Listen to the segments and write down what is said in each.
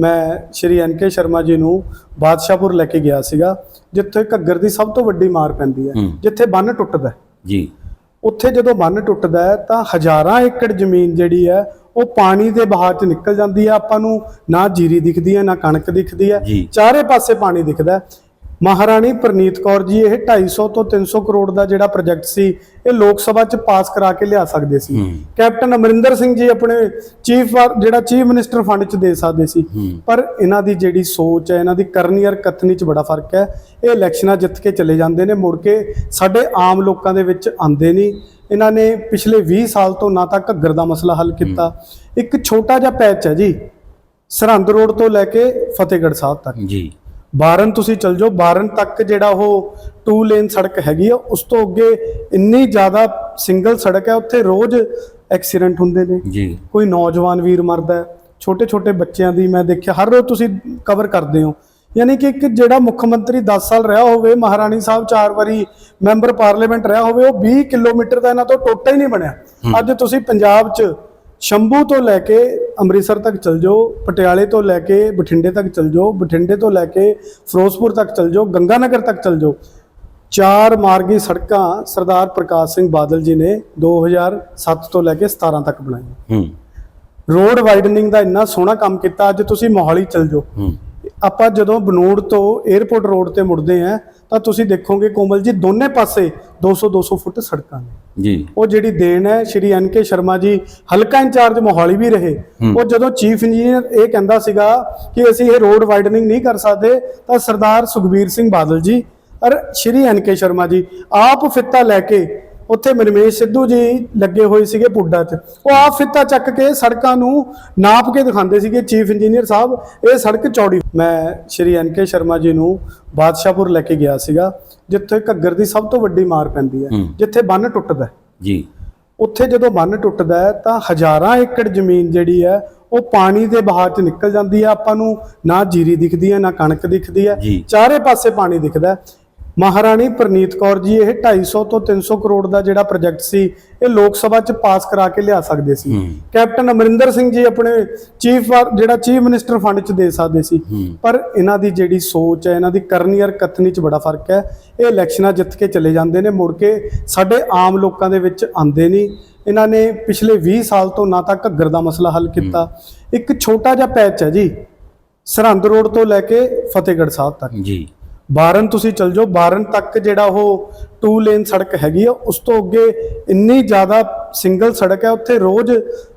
ਮੈਂ ਸ਼੍ਰੀ ਐਨ ਕੇ ਸ਼ਰਮਾ ਜੀ ਨੂੰ ਬਾਦਸ਼ਾਹਪੁਰ ਲੈ ਕੇ ਗਿਆ ਸੀਗਾ ਜਿੱਥੇ ਘੱਗਰ ਦੀ ਸਭ ਤੋਂ ਵੱਡੀ ਮਾਰ ਪੈਂਦੀ ਹੈ। ਜਿੱਥੇ ਬੰਨ ਟੁੱਟਦਾ। ਜੀ ਉੱਥੇ ਜਦੋਂ ਬੰਨ ਟੁੱਟਦਾ ਹੈ ਤਾਂ ਹਜ਼ਾਰਾਂ ਏਕੜ ਜ਼ਮੀਨ ਜਿਹੜੀ ਹੈ ਉਹ ਪਾਣੀ ਦੇ ਬਹਾਅ 'ਚ ਨਿਕਲ ਜਾਂਦੀ ਹੈ ਆਪਾਂ ਨੂੰ ਨਾ ਜੀਰੀ ਦਿਖਦੀ ਹੈ ਨਾ ਕਣਕ ਦਿਖਦੀ ਹੈ। ਚਾਰੇ ਪਾਸੇ ਪਾਣੀ ਦਿਖਦਾ। ਮਹਾਰਾਣੀ ਪ੍ਰਨੀਤ ਕੌਰ ਜੀ ਇਹ 250 ਤੋਂ 300 ਕਰੋੜ ਦਾ ਜਿਹੜਾ ਪ੍ਰੋਜੈਕਟ ਸੀ ਇਹ ਲੋਕ ਸਭਾ 'ਚ ਪਾਸ ਕਰਾ ਕੇ ਲਿਆ ਸਕਦੇ ਸੀ। ਕੈਪਟਨ ਅਮਰਿੰਦਰ ਸਿੰਘ ਜੀ ਆਪਣੇ ਚੀਫ ਜਿਹੜਾ ਚੀਫ ਮਿਨਿਸਟਰ ਫੰਡ 'ਚ ਦੇ ਸਕਦੇ ਸੀ। ਪਰ ਇਹਨਾਂ ਦੀ ਜਿਹੜੀ ਸੋਚ ਹੈ ਇਹਨਾਂ ਦੀ ਕਰਨੀ ਔਰ ਕਥਨੀ 'ਚ ਬੜਾ ਫ਼ਰਕ ਹੈ। ਇਹ ਇਲੈਕਸ਼ਨਾਂ ਜਿੱਤ ਕੇ ਚਲੇ ਜਾਂਦੇ ਨੇ ਮੁੜ ਕੇ ਸਾਡੇ ਆਮ ਲੋਕਾਂ ਦੇ ਵਿੱਚ ਆਉਂਦੇ ਨਹੀਂ। ਇਹਨਾਂ ਨੇ ਪਿਛਲੇ 20 ਸਾਲ ਤੋਂ ਨਾ ਤਾਂ ਘੱਗਰ ਦਾ ਮਸਲਾ ਹੱਲ ਕੀਤਾ। ਇੱਕ ਛੋਟਾ ਜਿਹਾ ਪੈਚ ਹੈ ਜੀ ਸਰਹੰਦ ਰੋਡ ਤੋਂ ਲੈ ਕੇ ਫਤਿਹਗੜ੍ਹ ਸਾਹਿਬ ਤੱਕ। ਜੀ। ਬਾਰਨ ਤੁਸੀਂ ਚਲ ਜਾਓ ਬਾਰਨ ਤੱਕ ਜਿਹੜਾ ਉਹ ਟੂ ਲੇਨ ਸੜਕ ਹੈਗੀ ਆ ਉਸ ਤੋਂ ਅੱਗੇ ਇੰਨੀ ਜ਼ਿਆਦਾ ਸਿੰਗਲ ਸੜਕ ਹੈ ਉੱਥੇ ਰੋਜ਼ ਐਕਸੀਡੈਂਟ ਹੁੰਦੇ ਨੇ। ਜੀ। ਕੋਈ ਨੌਜਵਾਨ ਵੀਰ ਮਰਦਾ ਹੈ ਛੋਟੇ ਛੋਟੇ ਬੱਚਿਆਂ ਦੀ ਮੈਂ ਦੇਖਿਆ ਹਰ ਰੋਜ਼ ਤੁਸੀਂ ਕਵਰ ਕਰਦੇ ਹੋ। ਯਾਨੀ ਕਿ ਇੱਕ ਜਿਹੜਾ ਮੁੱਖ ਮੰਤਰੀ 10 ਸਾਲ ਰਿਹਾ ਹੋਵੇ ਮਹਾਰਾਣੀ ਸਾਹਿਬ ਚਾਰ ਵਾਰੀ ਮੈਂਬਰ ਪਾਰਲੀਮੈਂਟ ਰਿਹਾ ਹੋਵੇ ਉਹ 20 ਕਿਲੋਮੀਟਰ ਦਾ ਇਹਨਾਂ ਤੋਂ ਟੋਟਾ ਹੀ ਨਹੀਂ ਬਣਿਆ। ਅੱਜ ਤੁਸੀਂ ਪੰਜਾਬ 'ਚ ਸ਼ੰਭੂ ਤੋਂ ਲੈ ਕੇ ਅੰਮ੍ਰਿਤਸਰ ਤੱਕ ਚਲ ਜਾਓ ਪਟਿਆਲੇ ਤੋਂ ਲੈ ਕੇ ਬਠਿੰਡੇ ਤੱਕ ਚਲ ਜਾਓ ਬਠਿੰਡੇ ਤੋਂ ਲੈ ਕੇ ਫਿਰੋਜ਼ਪੁਰ ਤੱਕ ਚਲ ਜਾਓ ਗੰਗਾਨਗਰ ਤੱਕ ਚਲ ਜਾਓ। ਚਾਰ ਮਾਰਗੀ ਸੜਕਾਂ ਸਰਦਾਰ ਪ੍ਰਕਾਸ਼ ਸਿੰਘ ਬਾਦਲ ਜੀ ਨੇ 2007 ਤੋਂ ਲੈ ਕੇ 17 ਤੱਕ ਬਣਾਈਆਂ। ਹੂੰ। ਰੋਡ ਵਾਈਡਨਿੰਗ ਦਾ ਇੰਨਾ ਸੋਹਣਾ ਕੰਮ ਕੀਤਾ ਅੱਜ ਤੁਸੀਂ ਮੋਹਾਲੀ ਚਲ ਜਾਓ। ਹੂੰ। ਆਪਾਂ ਜਦੋਂ ਬਨੂੜ ਤੋਂ 에ਅਰਪੋਰਟ ਰੋਡ ਤੇ ਮੁੜਦੇ ਆ ਤਾਂ ਤੁਸੀਂ ਦੇਖੋਗੇ ਕੋਮਲ ਜੀ ਦੋਨੇ ਪਾਸੇ 200 200 ਫੁੱਟ ਸੜਕਾਂ ਨੇ। ਜੀ। ਉਹ ਜਿਹੜੀ ਦੇਣ ਹੈ ਸ਼੍ਰੀ ਐਨ ਕੇ ਸ਼ਰਮਾ ਜੀ ਹਲਕਾ ਇੰਚਾਰਜ ਮੋਹਾਲੀ ਵੀ ਰਹੇ। ਉਹ ਜਦੋਂ ਚੀਫ ਇੰਜੀਨੀਅਰ ਇਹ ਕਹਿੰਦਾ ਸੀਗਾ ਕਿ ਅਸੀਂ ਇਹ ਰੋਡ ਵਾਈਡਨਿੰਗ ਨਹੀਂ ਕਰ ਸਕਦੇ ਤਾਂ ਸਰਦਾਰ ਸੁਖਬੀਰ ਸਿੰਘ ਬਾਦਲ ਜੀ ਔਰ ਸ਼੍ਰੀ ਐਨ ਕੇ ਸ਼ਰਮਾ ਜੀ ਆਪ ਫਿੱਤਾ ਲੈ ਕੇ ਉੱਥੇ ਮਨਮੇਸ਼ ਸਿੱਧੂ ਜੀ ਲੱਗੇ ਹੋਏ ਸੀਗੇ ਪੁੱਡਾ 'ਚ ਉਹ ਆਪ ਫਿੱਤਾ ਚੱਕ ਕੇ ਸੜਕਾਂ ਨੂੰ ਨਾਪ ਕੇ ਦਿਖਾਉਂਦੇ ਸੀਗੇ ਚੀਫ ਇੰਜੀਨੀਅਰ ਸਾਹਿਬ ਇਹ ਸੜਕ ਚੌੜੀ ਮੈਂ ਸ਼੍ਰੀ ਐਨ ਕੇ ਸ਼ਰਮਾ ਜੀ ਨੂੰ ਬਾਦਸ਼ਾਹਪੁਰ ਲੈ ਕੇ ਗਿਆ ਸੀਗਾ ਜਿੱਥੇ ਘੱਗਰ ਦੀ ਸਭ ਤੋਂ ਵੱਡੀ ਮਾਰ ਪੈਂਦੀ ਹੈ। ਜਿੱਥੇ ਬੰਨ ਟੁੱਟਦਾ। ਜੀ ਉੱਥੇ ਜਦੋਂ ਬੰਨ ਟੁੱਟਦਾ ਹੈ ਤਾਂ ਹਜ਼ਾਰਾਂ ਏਕੜ ਜ਼ਮੀਨ ਜਿਹੜੀ ਹੈ ਉਹ ਪਾਣੀ ਦੇ ਬਹਾਅ 'ਚ ਨਿਕਲ ਜਾਂਦੀ ਹੈ ਆਪਾਂ ਨੂੰ ਨਾ ਜੀਰੀ ਦਿਖਦੀ ਹੈ ਨਾ ਕਣਕ ਦਿਖਦੀ ਹੈ। ਚਾਰੇ ਪਾਸੇ ਪਾਣੀ ਦਿਖਦਾ। ਮਹਾਰਾਣੀ ਪ੍ਰਨੀਤ ਕੌਰ ਜੀ ਇਹ 250 ਤੋਂ 300 ਕਰੋੜ ਦਾ ਜਿਹੜਾ ਪ੍ਰੋਜੈਕਟ ਸੀ ਇਹ ਲੋਕ ਸਭਾ 'ਚ ਪਾਸ ਕਰਾ ਕੇ ਲਿਆ ਸਕਦੇ ਸੀ। ਕੈਪਟਨ ਅਮਰਿੰਦਰ ਸਿੰਘ ਜੀ ਆਪਣੇ ਚੀਫ ਜਿਹੜਾ ਚੀਫ ਮਿਨਿਸਟਰ ਫੰਡ 'ਚ ਦੇ ਸਕਦੇ ਸੀ। ਪਰ ਇਹਨਾਂ ਦੀ ਜਿਹੜੀ ਸੋਚ ਹੈ ਇਹਨਾਂ ਦੀ ਕਰਨੀ ਔਰ ਕਥਨੀ 'ਚ ਬੜਾ ਫ਼ਰਕ ਹੈ। ਇਹ ਇਲੈਕਸ਼ਨਾਂ ਜਿੱਤ ਕੇ ਚਲੇ ਜਾਂਦੇ ਨੇ ਮੁੜ ਕੇ ਸਾਡੇ ਆਮ ਲੋਕਾਂ ਦੇ ਵਿੱਚ ਆਉਂਦੇ ਨਹੀਂ। ਇਹਨਾਂ ਨੇ ਪਿਛਲੇ 20 ਸਾਲ ਤੋਂ ਨਾ ਤਾਂ ਘੱਗਰ ਦਾ ਮਸਲਾ ਹੱਲ ਕੀਤਾ। ਇੱਕ ਛੋਟਾ ਜਿਹਾ ਪੈਚ ਹੈ ਜੀ ਸਰਹੰਦ ਰੋਡ ਤੋਂ ਲੈ ਕੇ ਫਤਿਹਗੜ੍ਹ ਸਾਹਿਬ ਤੱਕ। ਜੀ। ਬਾਰਨ ਤੁਸੀਂ ਚਲ ਜਾਓ ਬਾਰਨ ਤੱਕ ਜਿਹੜਾ ਉਹ ਟੂ ਲੇਨ ਸੜਕ ਹੈਗੀ ਆ ਉਸ ਤੋਂ ਅੱਗੇ ਇੰਨੀ ਜ਼ਿਆਦਾ ਸਿੰਗਲ ਸੜਕ ਹੈ ਉੱਥੇ ਰੋਜ਼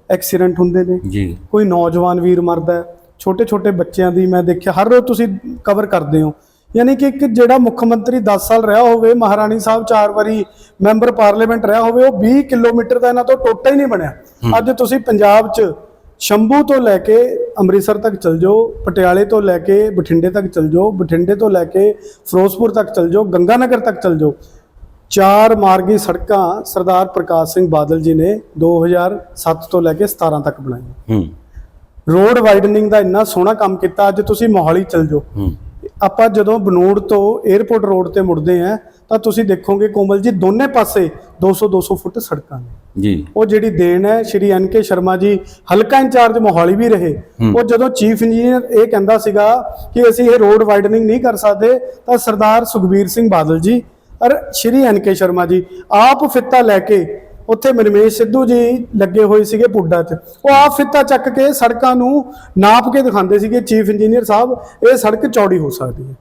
ਐਕਸੀਡੈਂਟ ਹੁੰਦੇ ਨੇ। ਜੀ। ਕੋਈ ਨੌਜਵਾਨ ਵੀਰ ਮਰਦਾ ਛੋਟੇ ਛੋਟੇ ਬੱਚਿਆਂ ਦੀ ਮੈਂ ਦੇਖਿਆ ਹਰ ਰੋਜ਼ ਤੁਸੀਂ ਕਵਰ ਕਰਦੇ ਹੋ। ਯਾਨੀ ਕਿ ਇੱਕ ਜਿਹੜਾ ਮੁੱਖ ਮੰਤਰੀ 10 ਸਾਲ ਰਿਹਾ ਹੋਵੇ ਮਹਾਰਾਣੀ ਸਾਹਿਬ ਚਾਰ ਵਾਰੀ ਮੈਂਬਰ ਪਾਰਲੀਮੈਂਟ ਰਿਹਾ ਹੋਵੇ ਉਹ 20 ਕਿਲੋਮੀਟਰ ਦਾ ਇਹਨਾਂ ਤੋਂ ਟੋਟਾ ਹੀ ਨਹੀਂ ਬਣਿਆ। ਅੱਜ ਤੁਸੀਂ ਪੰਜਾਬ 'ਚ ਸ਼ੰਭੂ ਤੋਂ ਲੈ ਕੇ ਅੰਮ੍ਰਿਤਸਰ ਤੱਕ ਚਲ ਜਾਓ ਪਟਿਆਲੇ ਤੋਂ ਲੈ ਕੇ ਬਠਿੰਡੇ ਤੱਕ ਚਲ ਜਾਓ ਬਠਿੰਡੇ ਤੋਂ ਲੈ ਕੇ ਫਿਰੋਜ਼ਪੁਰ ਤੱਕ ਚਲ ਜਾਓ ਗੰਗਾਨਗਰ ਤੱਕ ਚਲ ਜਾਓ। ਚਾਰ ਮਾਰਗੀ ਸੜਕਾਂ ਸਰਦਾਰ ਪ੍ਰਕਾਸ਼ ਸਿੰਘ ਬਾਦਲ ਜੀ ਨੇ 2007 ਤੋਂ ਲੈ ਕੇ 17 ਤੱਕ ਬਣਾਈਆਂ। ਹੂੰ। ਰੋਡ ਵਾਈਡਨਿੰਗ ਦਾ ਇੰਨਾ ਸੋਹਣਾ ਕੰਮ ਕੀਤਾ ਅੱਜ ਤੁਸੀਂ ਮੋਹਾਲੀ ਚਲ ਜਾਓ। ਆਪਾਂ ਜਦੋਂ ਬਨੂੜ ਤੋਂ 에ਅਰਪੋਰਟ ਰੋਡ ਤੇ ਮੁੜਦੇ ਆ ਤਾਂ ਤੁਸੀਂ ਦੇਖੋਗੇ ਕੋਮਲ ਜੀ ਦੋਨੇ ਪਾਸੇ 200 200 ਫੁੱਟ ਸੜਕਾਂ ਨੇ। ਜੀ। ਉਹ ਜਿਹੜੀ ਦੇਣ ਹੈ ਸ਼੍ਰੀ ਐਨ ਕੇ ਸ਼ਰਮਾ ਜੀ ਹਲਕਾ ਇੰਚਾਰਜ ਮੋਹਾਲੀ ਵੀ ਰਹੇ। ਉਹ ਜਦੋਂ ਚੀਫ ਇੰਜੀਨੀਅਰ ਇਹ ਕਹਿੰਦਾ ਸੀਗਾ ਕਿ ਅਸੀਂ ਇਹ ਰੋਡ ਵਾਈਡਨਿੰਗ ਨਹੀਂ ਕਰ ਸਕਦੇ ਤਾਂ ਸਰਦਾਰ ਸੁਖਬੀਰ ਸਿੰਘ ਬਾਦਲ ਜੀ ਔਰ ਸ਼੍ਰੀ ਐਨ ਕੇ ਸ਼ਰਮਾ ਜੀ ਆਪ ਫਿੱਤਾ ਲੈ ਕੇ ਉੱਥੇ ਮਨਮੇਸ਼ ਸਿੱਧੂ ਜੀ ਲੱਗੇ ਹੋਏ ਸੀਗੇ ਪੁੱਡਾ 'ਚ। ਉਹ ਆਪ ਫਿੱਤਾ ਚੱਕ ਕੇ ਸੜਕਾਂ ਨੂੰ ਨਾਪ ਕੇ ਦਿਖਾਉਂਦੇ ਸੀਗੇ ਚੀਫ ਇੰਜੀਨੀਅਰ ਸਾਹਿਬ ਇਹ ਸੜਕ ਚੌੜੀ ਹੋ ਸਕਦੀ ਹੈ।